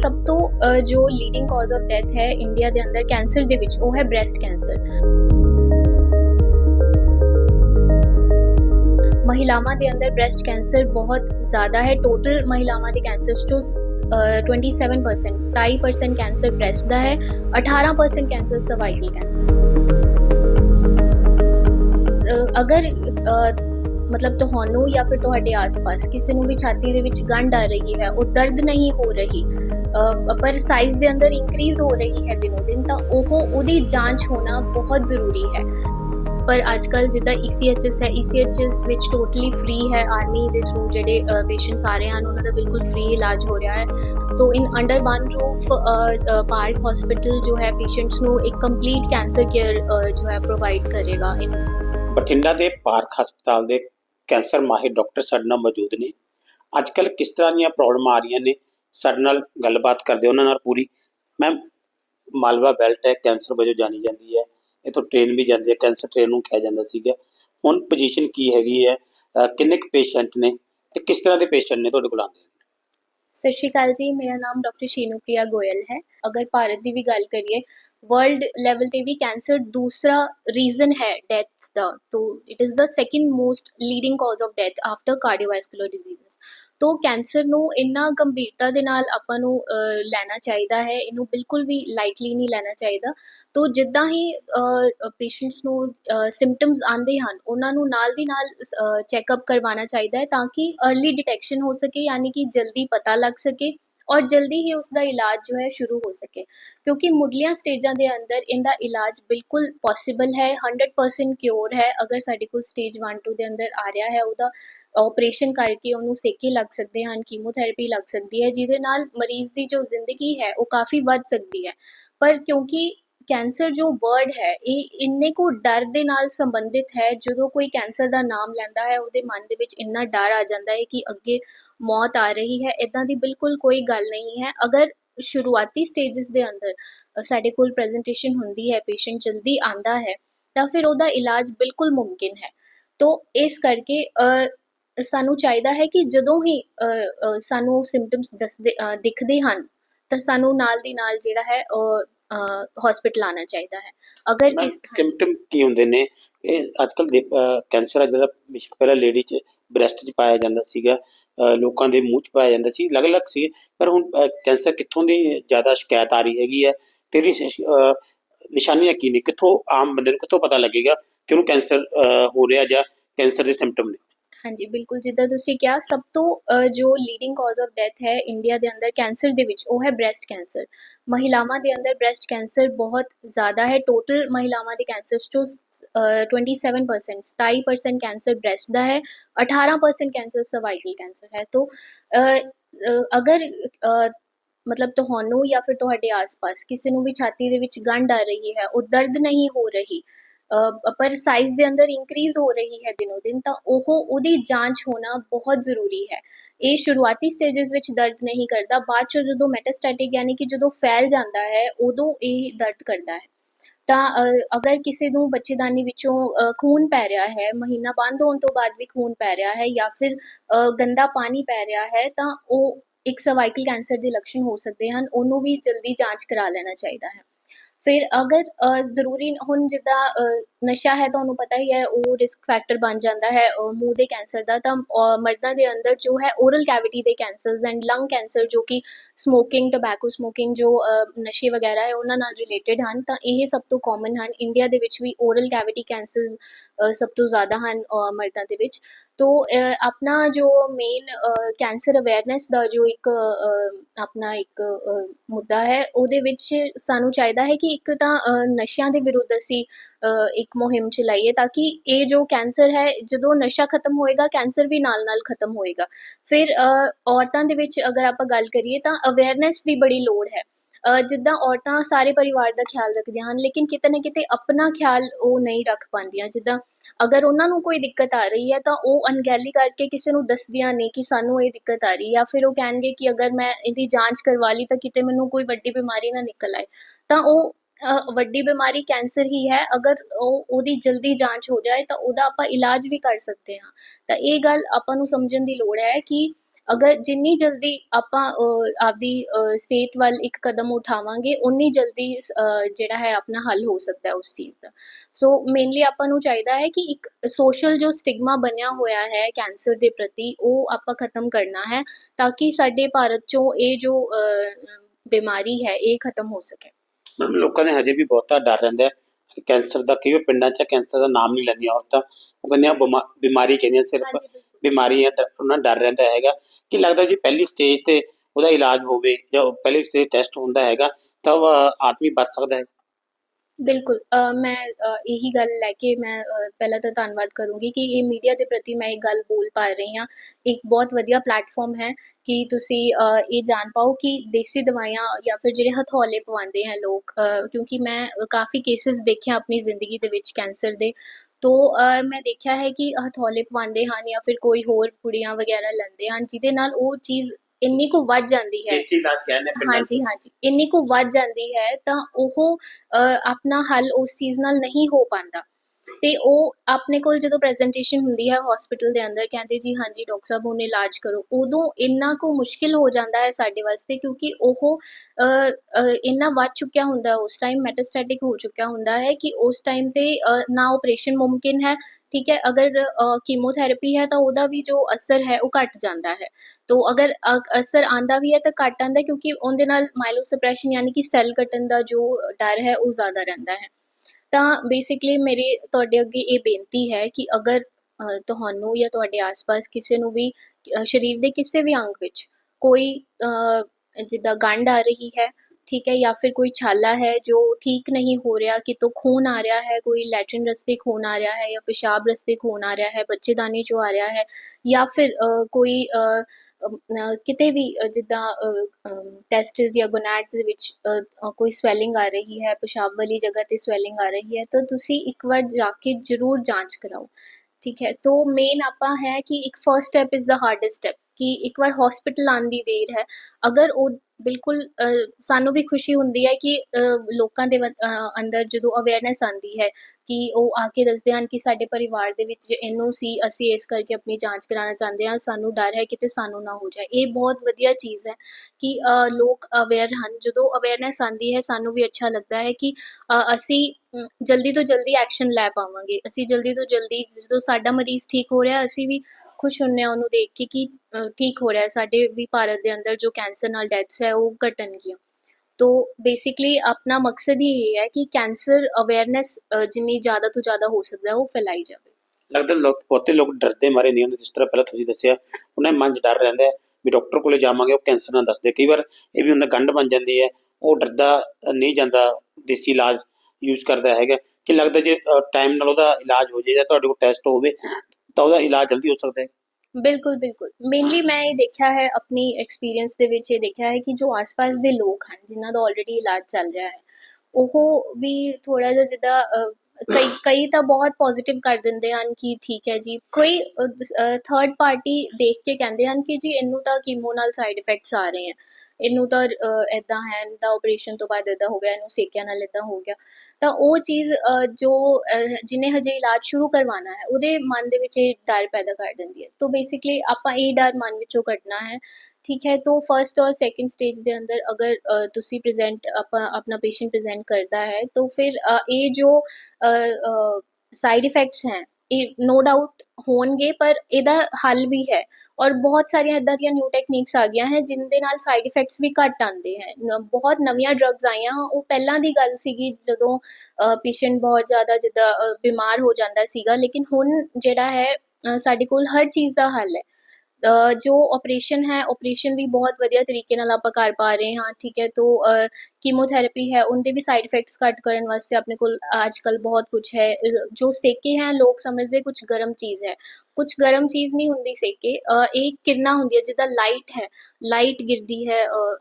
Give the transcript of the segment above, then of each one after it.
ਸਭ ਤੋਂ ਜੋ ਲੀਡਿੰਗ ਕਾਜ਼ ਆਫ ਡੈਥ ਹੈ ਇੰਡੀਆ ਦੇ ਅੰਦਰ ਕੈਂਸਰ ਦੇ ਵਿੱਚ, ਉਹ ਹੈ ਬ੍ਰੈਸਟ ਕੈਂਸਰ ਮਹਿਲਾਵਾਂ ਦੇ ਅੰਦਰ ਬ੍ਰੈਸਟ ਕੈਂਸਰ ਬਹੁਤ ਜ਼ਿਆਦਾ ਹੈ। ਟੋਟਲ ਮਹਿਲਾਵਾਂ ਦੇ ਕੈਂਸਰਸ ਤੋਂ 27% 27% ਕੈਂਸਰ ਬ੍ਰੈਸਟ ਦਾ ਹੈ। 18% ਕੈਂਸਰ ਸਰਵਾਈਕਲ ਕੈਂਸਰ ਅਗਰ ਮਤਲਬ ਤੁਹਾਨੂੰ ਜਾਂ ਫਿਰ ਤੁਹਾਡੇ ਆਸ-ਪਾਸ ਕਿਸੇ ਨੂੰ ਵੀ ਛਾਤੀ ਦੇ ਵਿੱਚ ਗੰਢ ਆ ਰਹੀ ਹੈ, ਉਹ ਦਰਦ ਨਹੀਂ ਹੋ ਰਹੀ ਪਰ ਸਾਈਜ਼ ਦੇ ਅੰਦਰ ਇਨਕਰੀਜ਼ ਹੋ ਰਹੀ ਹੈ ਦਿਨੋ ਦਿਨ ਤਾਂ ਉਹ, ਉਹਦੀ ਜਾਂਚ ਹੋਣਾ ਬਹੁਤ ਜ਼ਰੂਰੀ ਹੈ। ਪਰ ਅੱਜਕੱਲ ਜਿੱਦਾਂ ECHS ਹੈ ECHS ਵਿੱਚ ਟੋਟਲੀ ਫ੍ਰੀ ਹੈ ਆਰਮੀ ਦੇ ਥਰੂ ਜਿਹੜੇ ਪੇਸ਼ੈਂਟਸ ਆ ਰਹੇ ਹਨ, ਉਹਨਾਂ ਦਾ ਬਿਲਕੁਲ ਫ੍ਰੀ ਇਲਾਜ ਹੋ ਰਿਹਾ ਹੈ। ਤੋ in under one roof park hospital ਜੋ ਹੈ ਪੇਸ਼ੈਂਟਸ ਨੂੰ ਇੱਕ ਕੰਪਲੀਟ ਕੈਂਸਰ ਕੇਅਰ ਜੋ ਹੈ ਪ੍ਰੋਵਾਈਡ ਕਰੇਗਾ। ਇਨ ਬਠਿੰਡਾ ਦੇ ਪਾਰਕ ਹਸਪਤਾਲ ਦੇ ਕੈਂਸਰ ਮਾਹਿਰ ਡਾਕਟਰ ਸਾਡੇ ਨਾਲ ਮੌਜੂਦ ਨੇ। ਅੱਜ ਕੱਲ ਕਿਸ ਤਰ੍ਹਾਂ ਦੀਆਂ ਪ੍ਰੋਬਲਮ ਆ ਰਹੀਆਂ ਨੇ? ਸਾਡੇ ਨਾਲ ਗੱਲਬਾਤ ਕਰਦੇ, ਉਹਨਾਂ ਨਾਲ ਪੂਰੀ। ਮੈਮ ਮਾਲਵਾ ਬੈਲਟ ਹੈ, ਕੈਂਸਰ ਵਜੋਂ ਜਾਣੀ ਜਾਂਦੀ ਹੈ। ਇਹ ਤੋਂ ਟ੍ਰੇਨ ਵੀ ਜਾਂਦੀ ਹੈ, ਕੈਂਸਰ ਟ੍ਰੇਨ ਨੂੰ ਕਿਹਾ ਜਾਂਦਾ ਸੀਗਾ। ਹੁਣ ਪੋਜੀਸ਼ਨ ਕੀ ਹੈਗੀ ਹੈ? ਅਹ ਕਿੰਨੇ ਕੁ ਪੇਸ਼ੈਂਟ ਨੇ ਤੇ ਕਿਸ ਤਰ੍ਹਾਂ ਦੇ ਪੇਸ਼ੈਂਟ ਨੇ ਤੁਹਾਡੇ ਕੋਲ ਆਉਂਦੇ ਨੇ ਸਤਿ ਸ਼੍ਰੀ ਅਕਾਲ ਜੀ, ਮੇਰਾ ਨਾਮ ਡਾਕਟਰ ਸ਼ੀਨੂ ਪ੍ਰਿਆ ਗੋਇਲ ਹੈ। ਅਗਰ ਭਾਰਤ ਦੀ ਵੀ ਗੱਲ ਕਰੀਏ ਵਰਲਡ ਲੈਵਲ ਤੇ ਵੀ ਕੈਂਸਰ ਦੂਸਰਾ ਰੀਜ਼ਨ ਹੈ ਡੈਥ ਦਾ। ਤੋ it is the second most leading cause of death after cardiovascular diseases ਤੋ ਕੈਂਸਰ ਨੂੰ ਇੰਨਾ ਗੰਭੀਰਤਾ ਦੇ ਨਾਲ ਆਪਾਂ ਨੂੰ ਲੈਣਾ ਚਾਹੀਦਾ ਹੈ, ਇਹਨੂੰ ਬਿਲਕੁਲ ਵੀ ਲਾਈਟਲੀ ਨਹੀਂ ਲੈਣਾ ਚਾਹੀਦਾ। ਤੋ ਜਿੱਦਾਂ ਹੀ ਪੇਸ਼ੈਂਟਸ ਨੂੰ ਸਿੰਪਟਮਸ ਆਉਂਦੇ ਹਨ, ਉਹਨਾਂ ਨੂੰ ਨਾਲ ਦੀ ਨਾਲ ਚੈੱਕਅਪ ਕਰਵਾਉਣਾ ਚਾਹੀਦਾ ਹੈ ਤਾਂ ਕਿ ਅਰਲੀ ਡਿਟੈਕਸ਼ਨ ਹੋ ਸਕੇ, ਯਾਨੀ ਕਿ ਜਲਦੀ ਪਤਾ ਲੱਗ ਸਕੇ। ਔਰ ਜਲਦੀ ਹੀ ਉਸ ਦਾ ਇਲਾਜ ਜੋ ਹੈ ਸ਼ੁਰੂ ਹੋ ਸਕੇ। ਕਿਉਂਕਿ ਮੁੱਢਲੀਆਂ ਸਟੇਜਾਂ ਦੇ ਅੰਦਰ ਇਹਦਾ ਇਲਾਜ ਬਿਲਕੁਲ ਪੋਸੀਬਲ ਹੈ 100% ਕਿਉਰ ਹੈ। ਅਗਰ ਸਾਡੇ ਕੋਲ ਸਟੇਜ 1 2 ਦੇ ਅੰਦਰ ਆ ਰਿਹਾ ਹੈ, ਉਹਦਾ ਆਪਰੇਸ਼ਨ ਕਰਕੇ ਉਹਨੂੰ ਸੇਕੇ ਲੱਗ ਸਕਦੇ ਹਨ ਕੀਮੋਥੈਰੇਪੀ ਲੱਗ ਸਕਦੀ ਹੈ, ਜਿਹਦੇ ਨਾਲ ਮਰੀਜ਼ ਦੀ ਜੋ ਜ਼ਿੰਦਗੀ ਹੈ, ਉਹ ਕਾਫੀ ਵੱਧ ਸਕਦੀ ਹੈ। ਪਰ ਕਿਉਂਕਿ ਕੈਂਸਰ ਜੋ ਵਰਡ ਹੈ, ਇਹ ਇੰਨੇ ਕੋ ਡਰ ਦੇ ਨਾਲ ਸੰਬੰਧਿਤ ਹੈ, ਜਦੋਂ ਕੋਈ ਕੈਂਸਰ ਦਾ ਨਾਮ ਲੈਂਦਾ ਹੈ, ਉਹਦੇ ਮਨ ਦੇ ਵਿੱਚ ਇੰਨਾ ਡਰ ਆ ਜਾਂਦਾ ਹੈ ਕਿ ਅੱਗੇ ਮੌਤ ਆ ਰਹੀ ਹੈ ਇਦਾਂ ਦੀ ਬਿਲਕੁਲ ਕੋਈ ਗੱਲ ਨਹੀਂ ਹੈ। ਅਗਰ ਸ਼ੁਰੂਆਤੀ ਸਟੇजेस ਦੇ ਅੰਦਰ ਸਾਡੇ ਕੋਲ ਪ੍ਰੈਜੈਂਟੇਸ਼ਨ ਹੁੰਦੀ ਹੈ ਪੇਸ਼ੈਂਟ ਜਲਦੀ ਆਂਦਾ ਹੈ ਤਾਂ ਫਿਰ ਉਹਦਾ ਇਲਾਜ ਬਿਲਕੁਲ ਮੁਮਕਿਨ ਹੈ। ਤੋ ਇਸ ਕਰਕੇ ਸਾਨੂੰ ਚਾਹੀਦਾ ਹੈ ਕਿ ਜਦੋਂ ਹੀ ਸਾਨੂੰ ਸਿੰਪਟਮਸ ਦੱਸਦੇ ਦਿਖਦੇ ਹਨ ਤਾਂ ਸਾਨੂੰ ਨਾਲ ਦੀ ਨਾਲ ਜਿਹੜਾ ਹੈ ਹਸਪੀਟਲ ਆਣਾ ਚਾਹੀਦਾ ਹੈ। ਅਗਰ ਸਿੰਪਟਮ ਕੀ ਹੁੰਦੇ ਨੇ? ਇਹ ਅੱਜ ਕੱਲ ਕੈਂਸਰ ਆ ਜਿਹੜਾ ਪਹਿਲਾਂ ਲੇਡੀ 'ਚ ਬ੍ਰੈਸਟ 'ਚ ਪਾਇਆ ਜਾਂਦਾ ਸੀਗਾ ਲੋਕਾਂ ਦੇ ਮੂੰਹ 'ਚ ਪਾਇਆ ਜਾਂਦਾ ਸੀ, ਅਲੱਗ-ਅਲੱਗ ਸੀ, ਪਰ ਹੁਣ ਕੈਂਸਰ ਕਿੱਥੋਂ ਦੀ ਜ਼ਿਆਦਾ ਸ਼ਿਕਾਇਤ ਆ ਰਹੀ ਹੈਗੀ ਹੈ, ਤੇ ਇਹਦੀ ਨਿਸ਼ਾਨੀਆਂ ਕੀ ਨੇ, ਕਿੱਥੋਂ ਆਮ ਬੰਦੇ ਨੂੰ ਕਿੱਥੋਂ ਪਤਾ ਲੱਗੇਗਾ ਕਿ ਉਹਨੂੰ ਕੈਂਸਰ ਹੋ ਰਿਹਾ ਜਾਂ ਕੈਂਸਰ ਦੇ ਸਿੰਪਟਮ ਨੇ? ਹਾਂਜੀ, ਬਿਲਕੁਲ ਜਿੱਦਾਂ ਤੁਸੀਂ ਕਿਹਾ, ਸਭ ਤੋਂ ਜੋ ਲੀਡਿੰਗ ਕਾਜ਼ ਆਫ ਡੈਥ ਹੈ ਇੰਡੀਆ ਦੇ ਅੰਦਰ ਕੈਂਸਰ ਦੇ ਵਿੱਚ, ਉਹ ਹੈ ਬ੍ਰੈਸਟ ਕੈਂਸਰ ਮਹਿਲਾਵਾਂ ਦੇ ਅੰਦਰ ਬ੍ਰੈਸਟ ਕੈਂਸਰ ਬਹੁਤ ਜ਼ਿਆਦਾ ਹੈ ਟੋਟਲ ਮਹਿਲਾਵਾਂ ਦੇ ਕੈਂਸਰਸ ਤੋਂ 27% 27% ਕੈਂਸਰ ਬ੍ਰੈਸਟ ਦਾ ਹੈ 18% ਕੈਂਸਰ ਸਰਵਾਈਕਲ ਕੈਂਸਰ ਹੈ। ਤੋ ਅਗਰ ਮਤਲਬ ਤੁਹਾਨੂੰ ਜਾਂ ਫਿਰ ਤੁਹਾਡੇ ਆਸ-ਪਾਸ ਕਿਸੇ ਨੂੰ ਵੀ ਛਾਤੀ ਦੇ ਵਿੱਚ ਗੰਢ ਆ ਰਹੀ ਹੈ, ਉਹ ਦਰਦ ਨਹੀਂ ਹੋ ਰਹੀ ਪਰ ਸਾਈਜ਼ ਦੇ ਅੰਦਰ ਇਨਕਰੀਜ਼ ਹੋ ਰਹੀ ਹੈ ਦਿਨੋ ਦਿਨ, ਤਾਂ ਉਹ, ਉਹਦੀ ਜਾਂਚ ਹੋਣਾ ਬਹੁਤ ਜ਼ਰੂਰੀ ਹੈ। ਇਹ ਸ਼ੁਰੂਆਤੀ ਸਟੇजेस ਵਿੱਚ ਦਰਦ ਨਹੀਂ ਕਰਦਾ, ਬਾਅਦ ਚ ਜਦੋਂ ਮੈਟਾਸਟੈਟਿਕ ਯਾਨੀ ਕਿ ਜਦੋਂ ਫੈਲ ਜਾਂਦਾ ਹੈ, ਉਦੋਂ ਇਹ ਦਰਦ ਕਰਦਾ ਹੈ। ਤਾਂ ਅਗਰ ਕਿਸੇ ਨੂੰ ਬੱਚੇਦਾਨੀ ਵਿੱਚੋਂ ਖੂਨ ਪੈ ਰਿਹਾ ਹੈ, ਮਹੀਨਾ ਬੰਦ ਹੋਣ ਤੋਂ ਬਾਅਦ ਵੀ ਖੂਨ ਪੈ ਰਿਹਾ ਹੈ ਜਾਂ ਫਿਰ ਗੰਦਾ ਪਾਣੀ ਪੈ ਰਿਹਾ ਹੈ, ਤਾਂ ਉਹ ਇੱਕ ਸਰਵਾਈਕਲ ਕੈਂਸਰ ਦੇ ਲੱਛਣ ਹੋ ਸਕਦੇ ਹਨ, ਉਹਨੂੰ ਵੀ ਜਲਦੀ ਜਾਂਚ ਕਰਾ ਲੈਣਾ ਚਾਹੀਦਾ ਹੈ। ਫਿਰ ਅਗਰ ਜ਼ਰੂਰੀ ਹੁਣ ਜਿੱਦਾਂ ਨਸ਼ਾ ਹੈ ਤੁਹਾਨੂੰ ਪਤਾ ਹੀ ਹੈ, ਉਹ ਰਿਸਕ ਫੈਕਟਰ ਬਣ ਜਾਂਦਾ ਹੈ ਮੂੰਹ ਦੇ ਕੈਂਸਰ ਦਾ, ਤਾਂ ਮਰਦਾਂ ਦੇ ਅੰਦਰ ਜੋ ਹੈ ਓਰਲ ਕੈਵਿਟੀ ਦੇ ਕੈਂਸਰਸ ਐਂਡ ਲੰਗ ਕੈਂਸਰ ਜੋ ਕਿ ਸਮੋਕਿੰਗ ਟਬੈਕੋ ਸਮੋਕਿੰਗ ਜੋ ਨਸ਼ੇ ਵਗੈਰਾ ਹੈ, ਉਹਨਾਂ ਨਾਲ ਰਿਲੇਟਡ ਹਨ, ਤਾਂ ਇਹ ਸਭ ਤੋਂ ਕਾਮਨ ਹਨ। ਇੰਡੀਆ ਦੇ ਵਿੱਚ ਵੀ ਓਰਲ ਕੈਵਿਟੀ ਕੈਂਸਰਸ ਸਭ ਤੋਂ ਜ਼ਿਆਦਾ ਹਨ ਮਰਦਾਂ ਦੇ ਵਿੱਚ। ਤੋ ਆਪਣਾ ਜੋ ਮੇਨ ਕੈਂਸਰ ਅਵੇਅਰਨੈਸ ਦਾ ਜੋ ਇੱਕ ਆਪਣਾ ਇੱਕ ਮੁੱਦਾ ਹੈ, ਉਹਦੇ ਵਿੱਚ ਸਾਨੂੰ ਚਾਹੀਦਾ ਹੈ ਕਿ ਇੱਕ ਤਾਂ ਨਸ਼ਿਆਂ ਦੇ ਵਿਰੁੱਧ ਅਸੀਂ ਇੱਕ ਮੁਹਿੰਮ ਚਲਾਈਏ ਤਾਂ ਕਿ ਇਹ ਜੋ ਕੈਂਸਰ ਹੈ, ਜਦੋਂ ਨਸ਼ਾ ਖਤਮ ਹੋਏਗਾ, ਕੈਂਸਰ ਵੀ ਨਾਲ ਨਾਲ ਖਤਮ ਹੋਏਗਾ। ਫਿਰ ਔਰਤਾਂ ਦੇ ਵਿੱਚ ਅਗਰ ਆਪਾਂ ਗੱਲ ਕਰੀਏ ਤਾਂ ਅਵੇਅਰਨੈਸ ਦੀ ਬੜੀ ਲੋੜ ਹੈ। ਜਿੱਦਾਂ ਔਰਤਾਂ ਸਾਰੇ ਪਰਿਵਾਰ ਦਾ ਖਿਆਲ ਰੱਖਦੀਆਂ ਹਨ, ਲੇਕਿਨ ਕਿਤੇ ਨਾ ਕਿਤੇ ਆਪਣਾ ਖਿਆਲ ਉਹ ਨਹੀਂ ਰੱਖ ਪਾਉਂਦੀਆਂ। ਜਿੱਦਾਂ ਅਗਰ ਉਹਨਾਂ ਨੂੰ ਕੋਈ ਦਿੱਕਤ ਆ ਰਹੀ ਹੈ ਤਾਂ ਉਹ ਅਣਗਹਿਲੀ ਕਰਕੇ ਕਿਸੇ ਨੂੰ ਦੱਸਦੀਆਂ ਨਹੀਂ ਕਿ ਸਾਨੂੰ ਇਹ ਦਿੱਕਤ ਆ ਰਹੀ ਹੈ ਫਿਰ ਉਹ ਕਹਿਣਗੇ ਕਿ ਅਗਰ ਮੈਂ ਇਹਦੀ ਜਾਂਚ ਕਰਵਾ ਲਈ ਤਾਂ ਕਿਤੇ ਮੈਨੂੰ ਕੋਈ ਵੱਡੀ ਬਿਮਾਰੀ ਨਾ ਨਿਕਲ ਆਏ। ਤਾਂ ਉਹ ਵੱਡੀ ਬਿਮਾਰੀ ਕੈਂਸਰ ਹੀ ਹੈ। ਅਗਰ ਉਹ ਉਹਦੀ ਜਲਦੀ ਜਾਂਚ ਹੋ ਜਾਏ ਤਾਂ ਉਹਦਾ ਆਪਾਂ ਇਲਾਜ ਵੀ ਕਰ ਸਕਦੇ ਹਾਂ। ਤਾਂ ਇਹ ਗੱਲ ਆਪਾਂ ਨੂੰ ਸਮਝਣ ਦੀ ਲੋੜ ਹੈ ਕਿ ਅਗਰ ਜਿੰਨੀ ਜਲਦੀ ਆਪਾਂ ਆਪਦੀ ਸਿਹਤ ਵੱਲ ਇੱਕ ਕਦਮ ਉਠਾਵਾਂਗੇ ਉਨੀ ਜਲਦੀ ਜਿਹੜਾ ਹੈ ਆਪਣਾ ਹੱਲ ਹੋ ਸਕਦਾ ਹੈ ਉਸ ਚੀਜ਼ ਦਾ। ਸੋ ਮੇਨਲੀ ਆਪਾਂ ਨੂੰ ਚਾਹੀਦਾ ਹੈ ਕਿ ਇੱਕ ਸੋਸ਼ਲ ਜੋ ਸਟਿਗਮਾ ਬਣਿਆ ਹੋਇਆ ਹੈ ਕੈਂਸਰ ਦੇ ਪ੍ਰਤੀ, ਉਹ ਆਪਾਂ ਖਤਮ ਕਰਨਾ ਹੈ ਤਾਂ ਕਿ ਸਾਡੇ ਭਾਰਤ ਚੋਂ ਇਹ ਜੋ ਬਿਮਾਰੀ ਹੈ, ਇਹ ਖਤਮ ਹੋ ਸਕੇ। ਲੋਕਾਂ ਨੇ ਹਜੇ ਵੀ ਬਹੁਤਾ ਡਰ ਰਹਿੰਦਾ ਹੈ। ਕੈਂਸਰ ਦਾ ਕਈ ਵਾਰ ਪਿੰਡਾਂ 'ਚ ਕੈਂਸਰ ਦਾ ਨਾਮ ਨਹੀਂ ਲੈਂਦੀਆਂ ਔਰਤਾਂ। ਉਹ ਕਹਿੰਦੀਆਂ ਬਿਮਾ- ਬਿਮਾਰੀ ਕਹਿੰਦੀਆਂ ਸਿਰਫ ਬਿਮਾਰੀ ਹੈ ਤਾਂ ਉਹਨਾਂ ਡਰ ਰਹਿੰਦਾ ਹੈਗਾ। ਕਿ ਲੱਗਦਾ ਜੀ ਪਹਿਲੀ ਸਟੇਜ ਤੇ ਉਹਦਾ ਇਲਾਜ ਹੋਵੇ ਜਾਂ ਪਹਿਲੀ ਸਟੇਜ ਟੈਸਟ ਹੁੰਦਾ ਹੈਗਾ ਤਾਂ ਉਹ ਆਦਮੀ ਬਚ ਸਕਦਾ ਹੈ। ਬਿਲਕੁਲ ਅ, ਮੈਂ ਅ, ਇਹੀ ਗੱਲ ਲੈ ਕੇ ਮੈਂ ਅ, ਪਹਿਲਾਂ ਤਾਂ ਧੰਨਵਾਦ ਕਰੂੰਗੀ ਕਿ ਇਹ ਮੀਡੀਆ ਦੇ ਪ੍ਰਤੀ ਮੈਂ ਇਹ ਗੱਲ ਬੋਲ ਪਾ ਰਹੀ ਹਾਂ। ਇੱਕ ਬਹੁਤ ਵਧੀਆ ਪਲੇਟਫਾਰਮ ਹੈ ਕਿ ਤੁਸੀਂ ਅ, ਇਹ ਜਾਣ ਪਾਓ ਕਿ ਦੇਸੀ ਦਵਾਈਆਂ ਜਾਂ ਫਿਰ ਜਿਹੜੇ ਹਥੌਲੇ ਪਵਾਉਂਦੇ ਹੈ ਲੋਕ ਅ, ਕਿਉਂਕਿ ਮੈਂ ਅ, ਕਾਫੀ ਕੇਸਿਸ ਦੇਖੇ ਆਪਣੀ ਜ਼ਿੰਦਗੀ ਦੇ ਵਿੱਚ ਕੈਂਸਰ ਦੇ। ਤੋ ਅ, ਮੈਂ ਦੇਖਿਆ ਹੈ ਕਿ ਹਥੌਲੇ ਪਵਾਉਂਦੇ ਹਨ ਜਾਂ ਫਿਰ ਕੋਈ ਹੋਰ ਪੁੜੀਆਂ ਵਗੈਰਾ ਲੈਂਦੇ ਹਨ ਜਿਹਦੇ ਨਾਲ ਉਹ ਚੀਜ਼ ਇੰਨੀ ਕੁ ਵੱਧ ਜਾਂਦੀ ਹੈ। ਦੇਸੀ ਇਲਾਜ ਕਹਿੰਦੇ ਪਿੰਡਾਂ ਹਾਂਜੀ ਹਾਂਜੀ। ਇੰਨੀ ਕੁ ਵੱਧ ਜਾਂਦੀ ਹੈ ਤਾਂ ਉਹ ਆਪਣਾ ਹੱਲ ਉਸ ਚੀਜ਼ ਨਾਲ ਨਹੀਂ ਹੋ ਪਾਉਂਦਾ। ਤੇ ਉਹ ਆਪਣੇ ਕੋਲ ਜਦੋਂ ਪ੍ਰੈਜੈਂਟੇਸ਼ਨ ਹੁੰਦੀ ਹੈ ਹਸਪੀਟਲ ਦੇ ਅੰਦਰ ਕਹਿੰਦੇ ਜੀ ਹਾਂਜੀ ਡਾਕਟਰ ਸਾਹਿਬ ਹੁਣ ਇਲਾਜ ਕਰੋ। ਉਦੋਂ ਇੰਨਾ ਕੁ ਮੁਸ਼ਕਿਲ ਹੋ ਜਾਂਦਾ ਹੈ ਸਾਡੇ ਵਾਸਤੇ ਕਿਉਂਕਿ ਉਹ ਇੰਨਾ ਵੱਧ ਚੁੱਕਿਆ ਹੁੰਦਾ ਉਸ ਟਾਈਮ ਮੈਟਾਸਟੈਟਿਕ ਹੋ ਚੁੱਕਿਆ ਹੁੰਦਾ ਹੈ ਕਿ ਉਸ ਟਾਈਮ ਤੇ ਨਾ ਆਪਰੇਸ਼ਨ ਮੁਮਕਿਨ ਹੈ ਠੀਕ ਹੈ, ਅਗਰ ਕੀਮੋਥੈਰੇਪੀ ਹੈ ਤਾਂ ਉਹਦਾ ਵੀ ਜੋ ਅਸਰ ਹੈ ਉਹ ਘਟ ਜਾਂਦਾ ਹੈ। ਤੋ ਅਗਰ ਅਸਰ ਆਂਦਾ ਵੀ ਹੈ ਤਾਂ ਘੱਟ ਆਂਦਾ ਕਿਉਂਕਿ ਉਹਦੇ ਨਾਲ ਮਾਈਲੋਸਪ੍ਰੈਸ਼ਨ ਯਾਨੀ ਕਿ ਸੈੱਲ ਕੱਟਣ ਦਾ ਜੋ ਡਰ ਹੈ ਉਹ ਜ਼ਿਆਦਾ ਰਹਿੰਦਾ ਹੈ। ਤਾਂ ਬੇਸਿਕਲੀ ਮੇਰੀ, ਤੁਹਾਡੇ ਅੱਗੇ ਇਹ ਬੇਨਤੀ ਹੈ ਕਿ ਅਗਰ ਤੁਹਾਨੂੰ ਜਾਂ ਤੁਹਾਡੇ ਆਸ-ਪਾਸ ਕਿਸੇ ਨੂੰ ਵੀ ਸਰੀਰ ਦੇ ਕਿਸੇ ਵੀ ਅੰਗ ਵਿੱਚ ਕੋਈ ਜਿੱਦਾਂ ਗੰਢ ਆ ਰਹੀ ਹੈ ਠੀਕ ਹੈ ਜਾਂ ਫਿਰ ਕੋਈ ਛਾਲਾ ਹੈ ਜੋ ਠੀਕ ਨਹੀਂ ਹੋ ਰਿਹਾ ਕਿਤੋਂ ਖੂਨ ਆ ਰਿਹਾ ਹੈ ਕੋਈ ਲੈਟਰਿਨ ਰਸਤੇ ਖੂਨ ਆ ਰਿਹਾ ਹੈ ਜਾਂ ਪਿਸ਼ਾਬ ਰਸਤੇ ਖੂਨ ਆ ਰਿਹਾ ਹੈ ਬੱਚੇਦਾਨੀ ਜੋ ਆ ਰਿਹਾ ਹੈ ਜਾਂ ਫਿਰ ਕੋਈ ਕਿਤੇ ਵੀ ਜਿੱਦਾਂ ਟੈਸਟਸ ਜਾਂ ਗੋਨੈਡਸ ਦੇ ਵਿੱਚ ਕੋਈ ਸਵੈਲਿੰਗ ਆ ਰਹੀ ਹੈ ਪਿਸ਼ਾਬ ਵਾਲੀ ਜਗ੍ਹਾ ਤੇ ਸਵੈਲਿੰਗ ਆ ਰਹੀ ਹੈ ਤਾਂ ਤੁਸੀਂ ਇੱਕ ਵਾਰ ਜਾ ਕੇ ਜ਼ਰੂਰ ਜਾਂਚ ਕਰਾਓ ਠੀਕ ਹੈ ਤੋਂ ਮੇਨ ਆਪਾਂ ਹੈ ਕਿ ਇੱਕ first step is the hardest step ਕਿ ਇੱਕ ਵਾਰ ਹਸਪੀਟਲ ਆਉਣ ਦੀ ਦੇਰ ਹੈ। ਅਗਰ ਉਹ ਬਿਲਕੁਲ ਸਾਨੂੰ ਵੀ ਖੁਸ਼ੀ ਹੁੰਦੀ ਹੈ ਕਿ ਲੋਕਾਂ ਦੇ ਅੰਦਰ ਜਦੋਂ ਅਵੇਅਰਨੈਸ ਆਉਂਦੀ ਹੈ ਕਿ ਉਹ ਆ ਕੇ ਦੱਸਦੇ ਹਨ ਕਿ ਸਾਡੇ ਪਰਿਵਾਰ ਦੇ ਵਿੱਚ ਇਹਨੂੰ ਸੀ, ਅਸੀਂ ਇਸ ਕਰਕੇ ਆਪਣੀ ਜਾਂਚ ਕਰਾਉਣਾ ਚਾਹੁੰਦੇ ਹਾਂ। ਸਾਨੂੰ ਡਰ ਹੈ ਕਿਤੇ ਸਾਨੂੰ ਨਾ ਹੋ ਜਾਏ। ਇਹ ਬਹੁਤ ਵਧੀਆ ਚੀਜ਼ ਹੈ ਕਿ ਲੋਕ ਅਵੇਅਰ ਹਨ। ਜਦੋਂ ਅਵੇਅਰਨੈਸ ਆਉਂਦੀ ਹੈ, ਸਾਨੂੰ ਵੀ ਅੱਛਾ ਲੱਗਦਾ ਹੈ ਕਿ ਅਸੀਂ ਜਲਦੀ ਤੋਂ ਜਲਦੀ ਐਕਸ਼ਨ ਲੈ ਪਾਵਾਂਗੇ। ਅਸੀਂ ਜਲਦੀ ਤੋਂ ਜਲਦੀ, ਜਦੋਂ ਸਾਡਾ ਮਰੀਜ਼ ਠੀਕ ਹੋ ਰਿਹਾ, ਅਸੀਂ ਵੀ ਖੁਸ਼ ਹੁੰਨੇ ਆ ਉਹਨੂੰ ਦੇਖ ਕੇ ਕਿ ਅ, ਠੀਕ ਹੋ ਰਿਹਾ ਹੈ ਸਾਡੇ ਵੀ ਭਾਰਤ ਦੇ ਅੰਦਰ ਜੋ ਕੈਂਸਰ ਨਾਲ ਡੈਥਸ ਹੈ ਉਹ ਘਟਣਗੀਆਂ ਤੋ ਬੇਸਿਕਲੀ ਆਪਣਾ ਮਕਸਦ ਹੀ ਇਹ ਹੈ ਕਿ ਕੈਂਸਰ ਅਵੇਅਰਨੈਸ ਜਿੰਨੀ ਜ਼ਿਆਦਾ ਤੋਂ ਜ਼ਿਆਦਾ ਹੋ ਸਕਦਾ ਹੈ ਉਹ ਫੈਲਾਈ ਜਾਵੇ। ਲੱਗਦਾ ਲੋਕ ਬਹੁਤੇ ਲੋਕ ਡਰਦੇ ਮਾਰੇ ਨਹੀਂ ਹੁੰਦੇ ਜਿਸ ਤਰ੍ਹਾਂ ਪਹਿਲਾਂ ਤੁਸੀਂ ਦੱਸਿਆ ਉਹਨਾਂ ਦੇ ਮਨ 'ਚ ਡਰ ਰਹਿੰਦਾ ਹੈ ਵੀ ਡਾਕਟਰ ਕੋਲੇ ਜਾਵਾਂਗੇ ਉਹ ਕੈਂਸਰ ਨਾਲ ਦੱਸਦੇ। ਕਈ ਵਾਰ ਇਹ ਵੀ ਹੁੰਦਾ ਗੰਢ ਬਣ ਜਾਂਦੀ ਹੈ ਉਹ ਡਰਦਾ ਨਹੀਂ ਜਾਂਦਾ ਦੇਸੀ ਇਲਾਜ ਯੂਜ਼ ਕਰਦਾ ਹੈਗਾ। ਕਿ ਲੱਗਦਾ ਜੇ ਟਾਈਮ ਨਾਲ ਉਹਦਾ ਇਲਾਜ ਹੋ ਜਾਏ ਜਾਂ ਤੁਹਾਡੇ ਕੋਲ ਟੈਸਟ ਹੋਵੇ ਤਾਂ ਉਹਦਾ ਇਲਾਜ ਜਲਦੀ ਹੋ ਸਕਦਾ ਹੈ। ਬਿਲਕੁਲ ਬਿਲਕੁਲ। ਮੇਨਲੀ ਮੈਂ ਇਹ ਦੇਖਿਆ ਹੈ, ਆਪਣੀ ਐਕਸਪੀਰੀਅੰਸ ਦੇ ਵਿੱਚ ਇਹ ਦੇਖਿਆ ਹੈ ਕਿ ਜੋ ਆਸ-ਪਾਸ ਦੇ ਲੋਕ ਹਨ, ਜਿਨ੍ਹਾਂ ਦਾ ਆਲਰੇਡੀ ਇਲਾਜ ਚੱਲ ਰਿਹਾ ਹੈ, ਉਹ ਵੀ ਥੋੜਾ ਜਿਹਾ ਜਿੱਦਾਂ ਕਈ ਕਈ ਤਾਂ ਬਹੁਤ ਪੋਜ਼ਿਟਿਵ ਕਰ ਦਿੰਦੇ ਹਨ ਕਿ ਠੀਕ ਹੈ ਜੀ। ਕੋਈ ਥਰਡ ਪਾਰਟੀ ਦੇਖ ਕੇ ਕਹਿੰਦੇ ਹਨ ਕਿ ਜੀ ਇਹਨੂੰ ਤਾਂ ਕੀਮੋ ਨਾਲ ਸਾਈਡ ਇਫੈਕਟਸ ਆ ਰਹੇ ਹਨ ਇਹਨੂੰ ਤਾਂ ਇਦਾਂ ਹੈ ਇਹਦਾ ਆਪਰੇਸ਼ਨ ਤੋਂ ਬਾਅਦ ਇਦਾਂ ਹੋ ਗਿਆ ਇਹਨੂੰ ਸੇਕਿਆ ਨਾਲ ਇਦਾਂ ਹੋ ਗਿਆ। ਤਾਂ ਉਹ ਚੀਜ਼ ਜੋ ਅ, ਜਿਹਨੇ ਹਜੇ ਇਲਾਜ ਸ਼ੁਰੂ ਕਰਵਾਉਣਾ ਹੈ ਉਹਦੇ ਮਨ ਦੇ ਵਿੱਚ ਇਹ ਡਰ ਪੈਦਾ ਕਰ ਦਿੰਦੀ ਹੈ। ਤਾਂ ਬੇਸਿਕਲੀ ਆਪਾਂ ਇਹ ਡਰ ਮਨ ਵਿੱਚੋਂ ਕੱਢਣਾ ਹੈ ਠੀਕ ਹੈ, ਤਾਂ ਫਰਸਟ ਔਰ ਸੈਕੰਡ ਸਟੇਜ ਦੇ ਅੰਦਰ ਅਗਰ ਤੁਸੀਂ ਪ੍ਰੈਜ਼ੈਂਟ ਆਪਾਂ ਆਪਣਾ ਪੇਸ਼ੈਂਟ ਪ੍ਰੈਜ਼ੈਂਟ ਕਰਦਾ ਹੈ, ਤਾਂ ਫਿਰ ਇਹ ਜੋ ਸਾਈਡ ਇਫੈਕਟਸ ਹੈ, ਇਹ ਨੋ ਡਾਊਟ ਹੋਣਗੇ, ਪਰ ਇਹਦਾ ਹੱਲ ਵੀ ਹੈ। ਔਰ ਬਹੁਤ ਸਾਰੀਆਂ ਇਦਾਂ ਦੀਆਂ ਨਿਊ ਟੈਕਨੀਕਸ ਆ ਗਈਆਂ ਹੈ ਜਿਨਦੇ ਨਾਲ ਸਾਈਡ ਇਫੈਕਟਸ ਵੀ ਘੱਟ ਆਉਂਦੇ ਹੈ। ਨ- ਬਹੁਤ ਨਵੀਆਂ ਡਰੱਗਸ ਆਈਆਂ, ਉਹ ਪਹਿਲਾਂ ਦੀ ਗੱਲ ਸੀਗੀ, ਜਦੋਂ ਪੇਸ਼ੈਂਟ ਬਹੁਤ ਜ਼ਿਆਦਾ ਜਿੱਦਾਂ ਬਿਮਾਰ ਹੋ ਜਾਂਦਾ ਸੀਗਾ, ਲੇਕਿਨ ਹੁਣ ਜਿਹੜਾ ਹੈ ਸਾਡੇ ਕੋਲ ਹਰ ਚੀਜ਼ ਦਾ ਹੱਲ ਹੈ। ਜੋ ਆਪਰੇਸ਼ਨ ਹੈ ਆਪਰੇਸ਼ਨ ਵੀ ਬਹੁਤ ਵਧੀਆ ਤਰੀਕੇ ਨਾਲ ਆਪਾਂ ਕਰ ਪਾ ਰਹੇ ਹਾਂ ਠੀਕ ਹੈ ਤੋਂ ਕੀਮੋਥੈਰੇਪੀ ਹੈ ਉਹਦੇ ਵੀ ਸਾਈਡ ਇਫੈਕਟਸ ਘੱਟ ਕਰਨ ਵਾਸਤੇ ਆਪਣੇ ਕੋਲ ਅੱਜ ਕੱਲ ਬਹੁਤ ਕੁਝ ਹੈ ਅ, ਜੋ ਸੇਕੇ ਹੈ ਲੋਕ ਸਮਝਦੇ ਕੁਝ ਗਰਮ ਚੀਜ਼ ਹੈ ਕੁਝ ਗਰਮ ਚੀਜ਼ ਨਹੀਂ ਹੁੰਦੀ ਸੇਕੇ ਅ, ਇਹ ਕਿਰਨਾਂ ਹੁੰਦੀ ਹੈ ਜਿੱਦਾਂ ਲਾਈਟ ਹੈ ਲਾਈਟ ਗਿਰਦੀ ਹੈ ਅ,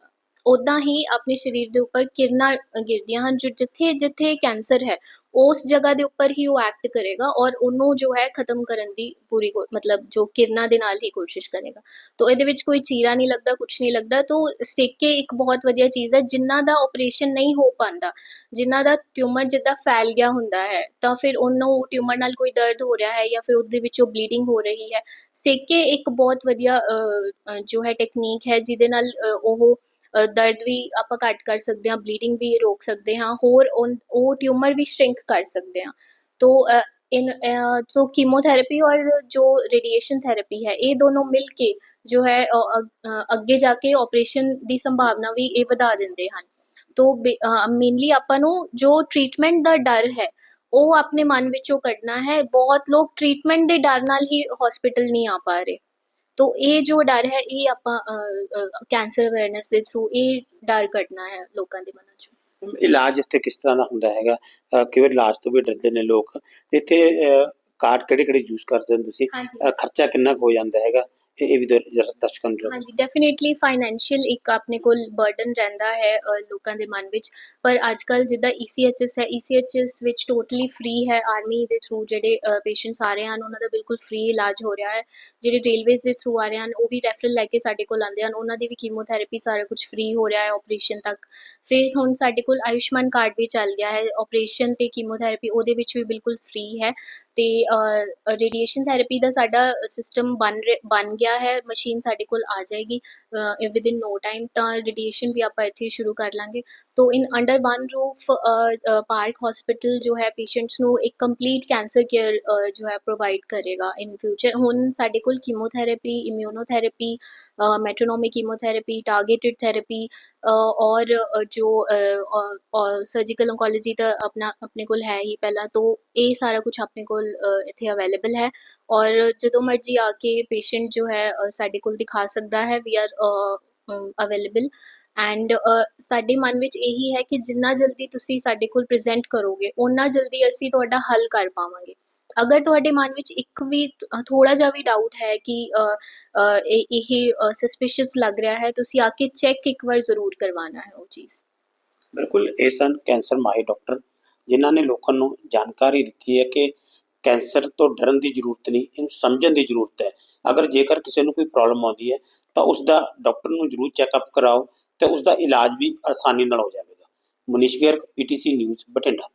ਉਦਾਂ ਹੀ ਆਪਣੇ ਸਰੀਰ ਦੇ ਉੱਪਰ ਕਿਰਨਾਂ ਗਿਰਦੀਆਂ ਹਨ ਜੋ ਜਿੱਥੇ ਜਿੱਥੇ ਕੈਂਸਰ ਹੈ ਉਸ ਜਗ੍ਹਾ ਦੇ ਉੱਪਰ ਹੀ ਉਹ ਐਕਟ ਕਰੇਗਾ ਔਰ ਉਹਨੂੰ ਜੋ ਹੈ ਖਤਮ ਕਰਨ ਦੀ ਪੂਰੀ ਕੋ- ਮਤਲਬ ਜੋ ਕਿਰਨਾਂ ਦੇ ਨਾਲ ਹੀ ਕੋਸ਼ਿਸ਼ ਕਰੇਗਾ। ਤੋ ਇਹਦੇ ਵਿੱਚ ਕੋਈ ਚੀਰਾ ਨਹੀਂ ਲੱਗਦਾ ਕੁਝ ਨਹੀਂ ਲੱਗਦਾ ਤੋ ਸੇਕੇ ਇੱਕ ਬਹੁਤ ਵਧੀਆ ਚੀਜ਼ ਹੈ ਜਿਨ੍ਹਾਂ ਦਾ ਆਪਰੇਸ਼ਨ ਨਹੀਂ ਹੋ ਪਾਂਦਾ ਜਿਨ੍ਹਾਂ ਦਾ ਟਿਊਮਰ ਜਿੱਦਾਂ ਫੈਲ ਗਿਆ ਹੁੰਦਾ ਹੈ ਤਾਂ ਫਿਰ ਉਹਨੂੰ ਟਿਊਮਰ ਨਾਲ ਕੋਈ ਦਰਦ ਹੋ ਰਿਹਾ ਹੈ ਜਾਂ ਫਿਰ ਉਹਦੇ ਵਿੱਚੋਂ ਬਲੀਡਿੰਗ ਹੋ ਰਹੀ ਹੈ। ਸੇਕੇ ਇੱਕ ਬਹੁਤ ਵਧੀਆ ਅ, ਅ, ਜੋ ਹੈ ਟੈਕਨੀਕ ਹੈ ਜਿਹਦੇ ਨਾਲ ਅ, ਉਹ ਦਰਦ ਵੀ ਆਪਾਂ ਘੱਟ ਕਰ ਸਕਦੇ ਹਾਂ ਬਲੀਡਿੰਗ ਵੀ ਰੋਕ ਸਕਦੇ ਹਾਂ ਹੋਰ ਉਨ- ਉਹ ਟਿਊਮਰ ਵੀ ਸ਼ਰਿੰਕ ਕਰ ਸਕਦੇ ਹਾਂ ਤੋ ਅ, इन सो कीमोथेरेपी और जो रेडिएशन थेरेपी है ਇਹ ਦੋਨੋਂ ਮਿਲ ਕੇ ਜੋ ਹੈ ਅ, ਅ, ਅ, ਅੱਗੇ ਜਾ ਕੇ ਆਪਰੇਸ਼ਨ ਦੀ ਸੰਭਾਵਨਾ ਵੀ ਇਹ ਵਧਾ ਦਿੰਦੇ ਹਨ ਤੋ ਮੇਨਲੀ ਆਪਾਂ ਨੂੰ ਜੋ ਟ੍ਰੀਟਮੈਂਟ ਦਾ ਡਰ ਹੈ ਉਹ ਆਪਣੇ ਮਨ ਵਿੱਚੋਂ ਕੱਢਣਾ ਹੈ ਬਹੁਤ ਲੋਕ ਟ੍ਰੀਟਮੈਂਟ ਦੇ ਡਰ ਨਾਲ ਹੀ ਹਸਪੀਟਲ ਨਹੀਂ ਆ ਪਾ ਰਹੇ ਤੋ ਇਹ ਜੋ ਡਰ ਹੈ ਇਹ ਆਪਾਂ ਕੈਂਸਰ ਅਵੇਅਰਨੈਸ ਦੇ ਥਰੂ ਇਹ ਡਰ ਕੱਢਣਾ ਹੈ ਲੋਕਾਂ ਦੇ ਮਨਾਂ ਚੋਂ। ਇਲਾਜ ਇੱਥੇ ਕਿਸ ਤਰ੍ਹਾਂ ਦਾ ਹੁੰਦਾ ਹੈਗਾ? ਵਾਰ ਇਲਾਜ ਤੋਂ ਵੀ ਡਰਦੇ ਨੇ ਲੋਕ? ਇੱਥੇ ਕਾਰਡ ਕਿਹੜੇ ਕਿਹੜੇ ਯੂਜ਼ ਕਰਦੇ ਹੋ ਤੁਸੀਂ? ਖਰਚਾ ਕਿੰਨਾ ਕੁ ਹੋ ਜਾਂਦਾ ਹੈਗਾ? ਇਹ ਵੀ ਦਰ- ਜਰਾ ਹਾਂਜੀ ਡੈਫੀਨਿਟਲੀ ਫਾਈਨੈਂਸ਼ੀਅਲ ਇੱਕ ਆਪਣੇ ਕੋਲ ਬਰਡਨ ਰਹਿੰਦਾ ਹੈ ਲੋਕਾਂ ਦੇ ਮਨ ਵਿੱਚ। ਪਰ ਅੱਜ ਕੱਲ ਜਿੱਦਾਂ E ECHS ਹੈ ECHS ਵਿੱਚ ਟੋਟਲੀ ਫ੍ਰੀ ਹੈ ਆਰਮੀ ਦੇ ਥਰੂ ਜਿਹੜੇ ਪੇਸ਼ੈਂਟਸ ਆ ਰਹੇ ਹਨ, ਉਹਨਾਂ ਦਾ ਬਿਲਕੁਲ ਫ੍ਰੀ ਇਲਾਜ ਹੋ ਰਿਹਾ ਹੈ। ਜਿਹੜੇ ਰੇਲਵੇਜ਼ ਦੇ ਥਰੂ ਆ ਰਹੇ ਹਨ, ਉਹ ਵੀ ਰੈਫਰਲ ਲੈ ਕੇ ਸਾਡੇ ਕੋਲ ਆਉਂਦੇ ਹਨ। ਉਹਨਾਂ ਦੀ ਵੀ ਕੀਮੋਥੈਰੇਪੀ ਸਾਰਾ ਕੁਝ ਫ੍ਰੀ ਹੋ ਰਿਹਾ ਹੈ ਆਪਰੇਸ਼ਨ ਤੱਕ। ਫਿਰ ਹੁਣ ਸਾਡੇ ਕੋਲ ਆਯੁਸ਼ਮਾਨ ਕਾਰਡ ਵੀ ਚੱਲ ਗਿਆ ਹੈ ਆਪਰੇਸ਼ਨ ਤੇ ਕੀਮੋਥੈਰੇਪੀ ਉਹਦੇ ਵਿੱਚ ਵੀ ਬਿਲਕੁਲ ਫ੍ਰੀ ਹੈ। ਤੇ ਰੇਡੀਏਸ਼ਨ ਥੈਰੇਪੀ ਦਾ ਸਾਡਾ ਸਿਸਟਮ ਬਣ ਰਿ- ਬਣ ਗਿਆ ਹੈ ਮਸ਼ੀਨ ਸਾਡੇ ਕੋਲ ਆ ਜਾਏਗੀ ਵਿਦ ਇਨ ਨੋ ਟਾਈਮ ਤਾਂ ਰੇਡੀਏਸ਼ਨ ਵੀ ਆਪਾਂ ਇੱਥੇ ਸ਼ੁਰੂ ਕਰ ਲਾਂਗੇ। ਤੋ in under one roof park hospital ਜੋ ਹੈ ਪੇਸ਼ੈਂਟਸ ਨੂੰ ਇੱਕ ਕੰਪਲੀਟ ਕੈਂਸਰ ਕੇਅਰ ਜੋ ਹੈ ਪ੍ਰੋਵਾਈਡ ਕਰੇਗਾ ਇਨ ਫਿਊਚਰ ਹੁਣ ਸਾਡੇ ਕੋਲ chemotherapy immunotherapy metronomic chemotherapy targeted therapy ਔਰ ਅ, ਜੋ ਸਰਜੀਕਲ ਓਨਕੋਲੋਜੀ ਤਾਂ ਆਪਣਾ ਆਪਣੇ ਕੋਲ ਹੈ ਹੀ ਪਹਿਲਾਂ ਤੋਂ ਇਹ ਸਾਰਾ ਕੁਝ ਆਪਣੇ ਕੋਲ ਅ, ਇੱਥੇ ਅਵੇਲੇਬਲ ਹੈ। ਔਰ ਜਦੋਂ ਮਰਜ਼ੀ ਆ ਕੇ ਪੇਸ਼ੈਂਟ ਜੋ ਹੈ ਅ, ਸਾਡੇ ਕੋਲ ਦਿਖਾ ਸਕਦਾ ਐਂਡ ਸਾਡੇ ਮਨ ਵਿੱਚ ਇਹੀ ਹੈ ਕਿ ਜਿੰਨਾ ਜਲਦੀ ਤੁਸੀਂ ਸਾਡੇ ਕੋਲ ਪ੍ਰੈਜ਼ੈਂਟ ਕਰੋਗੇ, ਓਨਾ ਜਲਦੀ ਅਸੀਂ ਤੁਹਾਡਾ ਹੱਲ ਕਰ ਪਾਵਾਂਗੇ। ਅਗਰ ਤੁਹਾਡੇ ਮਨ ਵਿੱਚ ਇੱਕ ਵੀ ਥੋੜਾ ਜਿਹਾ ਵੀ ਡਾਊਟ ਹੈ ਕਿ ਇਹ ਸਸਪੀਸ਼ੀਅਸ ਲੱਗ ਰਿਹਾ ਹੈ, ਤੁਸੀਂ ਆ ਕੇ ਚੈੱਕ ਇੱਕ ਵਾਰ ਜ਼ਰੂਰ ਕਰਵਾਉਣਾ ਹੈ ਉਹ ਚੀਜ਼। ਬਿਲਕੁਲ, ਇਹ ਸਨ ਕੈਂਸਰ ਮਾਹਿਰ ਡਾਕਟਰ, ਜਿਨ੍ਹਾਂ ਨੇ ਲੋਕਾਂ ਨੂੰ ਜਾਣਕਾਰੀ ਦਿੱਤੀ ਹੈ ਕਿ ਕੈਂਸਰ ਤੋਂ ਡਰਨ ਦੀ ਜ਼ਰੂਰਤ ਨਹੀਂ, ਇਹਨੂੰ ਸਮਝਣ ਦੀ ਜ਼ਰੂਰਤ ਹੈ। ਅਗਰ ਜੇਕਰ ਕਿਸੇ ਨੂੰ ਕੋਈ ਪ੍ਰੋਬਲਮ ਆਉਂਦੀ ਹੈ, ਤਾਂ ਉਸ ਦਾ ਡਾਕਟਰ ਨੂੰ ਜ਼ਰੂਰ ਚੈੱਕਅਪ ਕਰਾਓ ਤੇ ਉਸ ਦਾ ਇਲਾਜ ਵੀ ਆਸਾਨੀ ਨਾਲ ਹੋ ਜਾਵੇਗਾ। Manish Garg PTC news Bathinda.